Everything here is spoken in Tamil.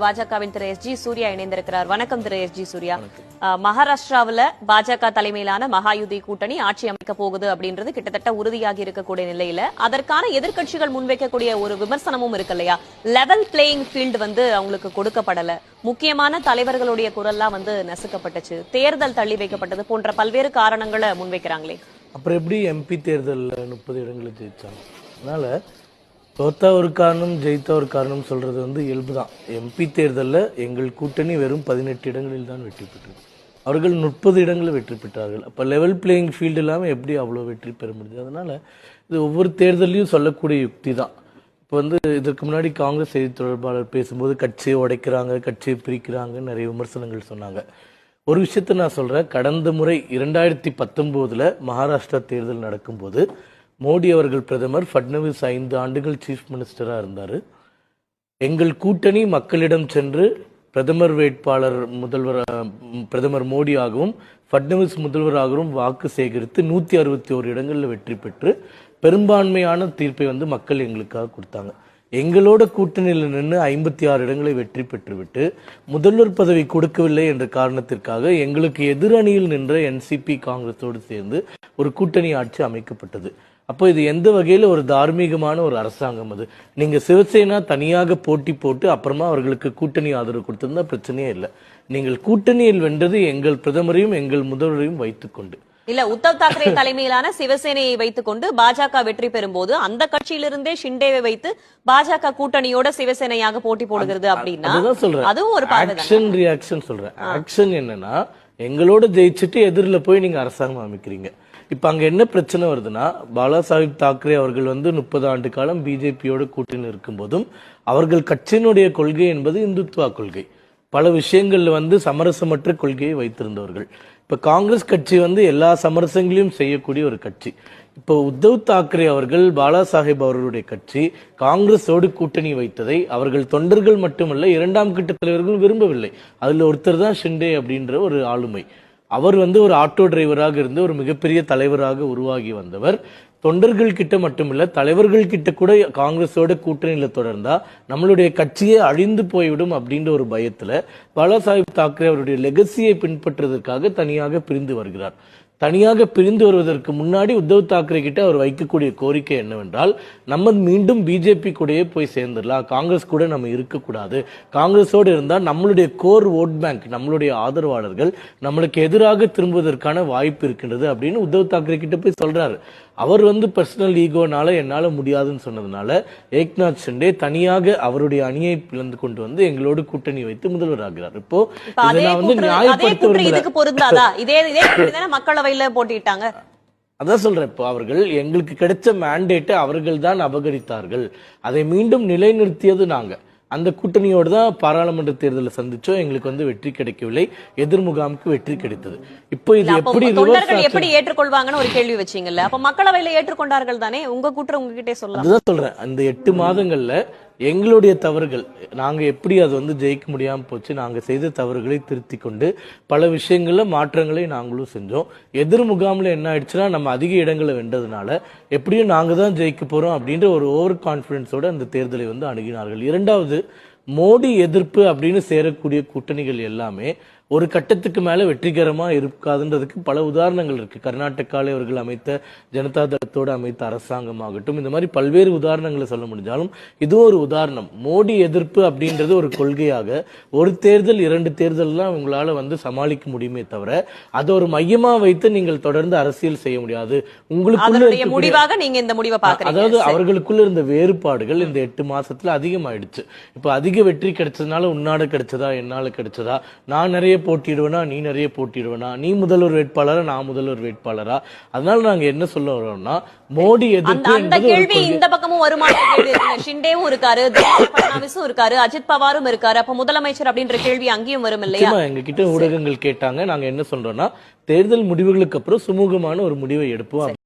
பாஜகவின் திரு எஸ் ஜி சூர்யா இணைந்திருக்கிறார். வணக்கம் திரு எஸ் ஜி சூர்யா. அஹ், பாஜக தலைமையிலான மகாயுதி கூட்டணி ஆட்சி அமைக்க போகுது அப்படின்றது கிட்டத்தட்ட உறுதியாகி இருக்கக்கூடிய நிலையில அதற்கான எதிர்கட்சிகள் முன்வைக்கக்கூடிய ஒரு விமர்சனமும் இருக்கு இல்லையா? லெவல் பிளேயிங் ஃபீல்டு வந்து அவங்களுக்கு கொடுக்கப்படல. முக்கியமான தலைவர்களுடைய குரல்லாம் வந்து நசுக்கப்பட்டுச்சு. தேர்தல் தள்ளி வைக்கப்பட்டது போன்ற பல்வேறு காரணங்களை முன்வைக்கிறாங்களே. அப்புறம் எப்படி எம்பி தேர்தல் முப்பது இடங்களுக்கு ஜெயிச்சாங்க? அதனால தோத்தா ஒரு காரணம் ஜெயித்தா ஒரு காரணம் சொல்றது வந்து இயல்பு தான் எம்பி தேர்தலில் எங்கள் கூட்டணி வெறும் பதினெட்டு இடங்களில் தான் வெற்றி பெற்றது. அவர்கள் முப்பது இடங்களில் வெற்றி பெற்றார்கள். அப்போ லெவல் பிளேயிங் ஃபீல்டு இல்லாமல் எப்படி அவ்வளோ வெற்றி பெற முடியுது? அதனால இது ஒவ்வொரு தேர்தலையும் சொல்லக்கூடிய யுக்தி தான். இப்போ வந்து இதற்கு முன்னாடி காங்கிரஸ் செய்தி தொடர்பாளர் பேசும்போது கட்சியை உடைக்கிறாங்க கட்சியை பிரிக்கிறாங்க நிறைய விமர்சனங்கள் சொன்னாங்க. ஒரு விஷயத்த நான் சொல்கிறேன் கடந்த முறை இரண்டாயிரத்தி பத்தொம்போதில் மகாராஷ்டிரா தேர்தல் நடக்கும்போது மோடி அவர்கள் பிரதமர் ஃபட்னவிஸ் ஐந்து ஆண்டுகள் சீஃப் மினிஸ்டராக இருந்தார். எங்கள் கூட்டணி மக்களிடம் சென்று பிரதமர் வேட்பாளர் முதல்வர் பிரதமர் மோடியாகவும் ஃபட்னவிஸ் முதல்வராகவும் வாக்கு சேகரித்து நூற்றி அறுபத்தி ஓரு இடங்களில் வெற்றி பெற்று பெரும்பான்மையான தீர்ப்பை வந்து மக்கள் எங்களுக்காக கொடுத்தாங்க. எங்களோட கூட்டணியில் நின்று ஐம்பத்தி ஆறு இடங்களை வெற்றி பெற்றுவிட்டு முதல்வர் பதவி கொடுக்கவில்லை என்ற காரணத்திற்காக எங்களுக்கு எதிரணியில் நின்ற என்சிபி காங்கிரஸோடு சேர்ந்து ஒரு கூட்டணி ஆட்சி அமைக்கப்பட்டது. அப்போ இது எந்த வகையில ஒரு தார்மீகமான ஒரு அரசாங்கம் அது? நீங்க சிவசேனா தனியாக போட்டி போட்டு அப்புறமா அவர்களுக்கு கூட்டணி ஆதரவு கொடுத்திருந்தா பிரச்சனையே இல்லை. நீங்கள் கூட்டணியில் வென்றது எங்கள் பிரதமரையும் எங்கள் முதல்வரையும் வைத்துக்கொண்டு. இல்ல உத்தவ் தாக்கரே தலைமையிலான சிவசேனையை வைத்துக்கொண்டு பாஜக வெற்றி பெறும்போது அந்த கட்சியிலிருந்தே ஷிண்டேவை வைத்து பாஜக கூட்டணியோட சிவசேனையாக போட்டி போடுகிறது அப்படின்னா அதுவும் ஒரு. ஆக்ஷன் ரியாக்ஷன் சொல்றேன். ஆக்ஷன் என்னன்னா எங்களோட ஜெயிச்சுட்டு எதிரில் போய் நீங்க அரசாங்கம் அமைக்கிறீங்க. இப்ப அங்க என்ன பிரச்சனை வருதுன்னா பாலா சாஹிப் தாக்கரே அவர்கள் வந்து முப்பது ஆண்டு காலம் பிஜேபியோட கூட்டணி இருக்கும்போதும் அவர்கள் கட்சியினுடைய கொள்கை என்பது இந்துத்துவா கொள்கை. பல விஷயங்கள்ல வந்து சமரசமற்ற கொள்கையை வைத்திருந்தவர்கள். இப்ப காங்கிரஸ் கட்சி வந்து எல்லா சமரசங்களையும் செய்யக்கூடிய ஒரு கட்சி. இப்போ உத்தவ் தாக்கரே அவர்கள் பாலா சாஹேப் அவர்களுடைய கட்சி காங்கிரஸோடு கூட்டணி வைத்ததை அவர்கள் தொண்டர்கள் மட்டுமல்ல இரண்டாம் கட்ட தலைவர்கள் விரும்பவில்லை. அதுல ஒருத்தர் தான் ஷிண்டே அப்படின்ற ஒரு ஆளுமை. அவர் வந்து ஒரு ஆட்டோ டிரைவராக இருந்து ஒரு மிகப்பெரிய தலைவராக உருவாகி வந்தவர். தொண்டர்கள் கிட்ட மட்டுமில்ல தலைவர்கள் கிட்ட கூட காங்கிரஸோட கூட்டணியில தொடர்ந்தா நம்மளுடைய கட்சியே அழிந்து போய்விடும் அப்படின்ற ஒரு பயத்துல பாலா சாஹிப் தாக்கரே அவருடைய லெகசியை பின்பற்றுவதற்காக தனியாக பிரிந்து வருகிறார். தனியாக பிரிந்து வருவதற்கு முன்னாடி உத்தவ் தாக்கரே கிட்ட அவர் வைக்கக்கூடிய கோரிக்கை என்னவென்றால் நம்ம மீண்டும் பிஜேபி கூடயே போய் சேர்ந்துடலாம். காங்கிரஸ் கூட நம்ம இருக்கக்கூடாது. காங்கிரஸோடு இருந்தால் நம்மளுடைய கோர் ஓட் பேங்க் நம்மளுடைய ஆதரவாளர்கள் நம்மளுக்கு எதிராக திரும்புவதற்கான வாய்ப்பு இருக்கின்றது அப்படின்னு உத்தவ் தாக்கரே கிட்ட போய் சொல்றாரு. அவர் வந்து பர்சனல் ஈகோனால என்னால முடியாதுன்னு சொன்னதுனால ஏக்நாத் ஷிண்டே தனியாக அவருடைய அணியை பிளந்து கொண்டு வந்து எங்களோடு கூட்டணி வைத்து முதல்வராகிறார் இப்போ இப்ப இதை நான் வந்து நியாயப்படுத்த இதே இதே கூற்று மக்களவையில போட்டிட்டாங்க. அதான் சொல்றேன் இப்போ அவர்கள் எங்களுக்கு கிடைச்ச மேண்டேட்டை அவர்கள் தான் அபகரித்தார்கள். அதை மீண்டும் நிலைநிறுத்தியது நாங்க. அந்த கூட்டணியோடு தான் பாராளுமன்ற தேர்தலை சந்திச்சோம். எங்களுக்கு வந்து வெற்றி கிடைக்கவில்லை. எதிர் முகாமுக்கு வெற்றி கிடைத்தது. இப்போ இது எப்படி தொண்டர்கள் எப்படி ஏற்றுக்கொள்வாங்கன்னு ஒரு கேள்வி வச்சீங்கல்ல. அப்ப மக்களவையில ஏற்றுக்கொண்டார்கள் தானே? உங்க கூற்று உங்ககிட்டே சொல்லலாம். அதுதான் சொல்றேன். அந்த எட்டு மாதங்கள்ல எங்களுடைய தவறுகள் நாங்கள் எப்படி அது வந்து ஜெயிக்க முடியாமல் போச்சு நாங்கள் செய்த தவறுகளை திருத்தி கொண்டு பல விஷயங்களில் மாற்றங்களை நாங்களும் செஞ்சோம். எதிர் முகாமில் என்ன ஆயிடுச்சுன்னா நம்ம அதிக இடங்களை வென்றதுனால எப்படியும் நாங்கள் தான் ஜெயிக்க போகிறோம் அப்படின்ற ஒரு ஓவர் கான்ஃபிடென்ஸோடு அந்த தேர்தலை வந்து அணுகினார்கள். இரண்டாவது மோடி எதிர்ப்பு அப்படின்னு சேரக்கூடிய கூட்டணிகள் எல்லாமே ஒரு கட்டத்துக்கு மேல வெற்றிகரமா இருக்காதுன்றதுக்கு பல உதாரணங்கள் இருக்கு. கர்நாடகாவில் அவர்கள் அமைத்த ஜனதா தளத்தோடு அமைத்த அரசாங்கமாகட்டும் இந்த மாதிரி பல்வேறு உதாரணங்களை சொல்ல முடிஞ்சாலும் இதுவும் ஒரு உதாரணம். மோடி எதிர்ப்பு அப்படின்றது ஒரு கொள்கையாக ஒரு தேர்தல் இரண்டு தேர்தல்லாம் உங்களால வந்து சமாளிக்க முடியுமே தவிர அதை ஒரு மையமா வைத்து நீங்கள் தொடர்ந்து அரசியல் செய்ய முடியாது. இருக்கக்கூடிய- முடிவாக நீங்க இந்த முடிவை அதாவது. அவர்களுக்குள்ள இருந்த வேறுபாடுகள் இந்த எட்டு மாசத்துல அதிகமாயிடுச்சு. இப்ப அதிக வெற்றி கிடைச்சதுனால உன்னாட கிடைச்சதா என்னால கிடைச்சதா? நான் நிறைய போட்டிடுவேனா நீ நிறைய போட்டிடுவேனா? நீ முதல்வர் வேட்பாளரா நான் முதல்வர் வேட்பாளரா? அதனால நாங்க என்ன சொல்ல வரோம்னா மோடி எதிர்ப்பு அந்த கேள்வி. இந்த பக்கமும் இருக்குங்க ஷிண்டேவும் இருக்காரு பட்னாவிஸும் இருக்காரு அஜித் பவாரும் இருக்காரு. அப்ப முதலமைச்சர் அப்படின்ற கேள்வி அங்கேயும் வரும் இல்லையா? எங்க கிட்ட ஊடகங்கள் கேட்டாங்க. நாங்க என்ன சொல்றோம்னா தேர்தல் முடிவுகளுக்கு அப்புறம் சுமூகமான ஒரு முடிவை எடுப்போம்.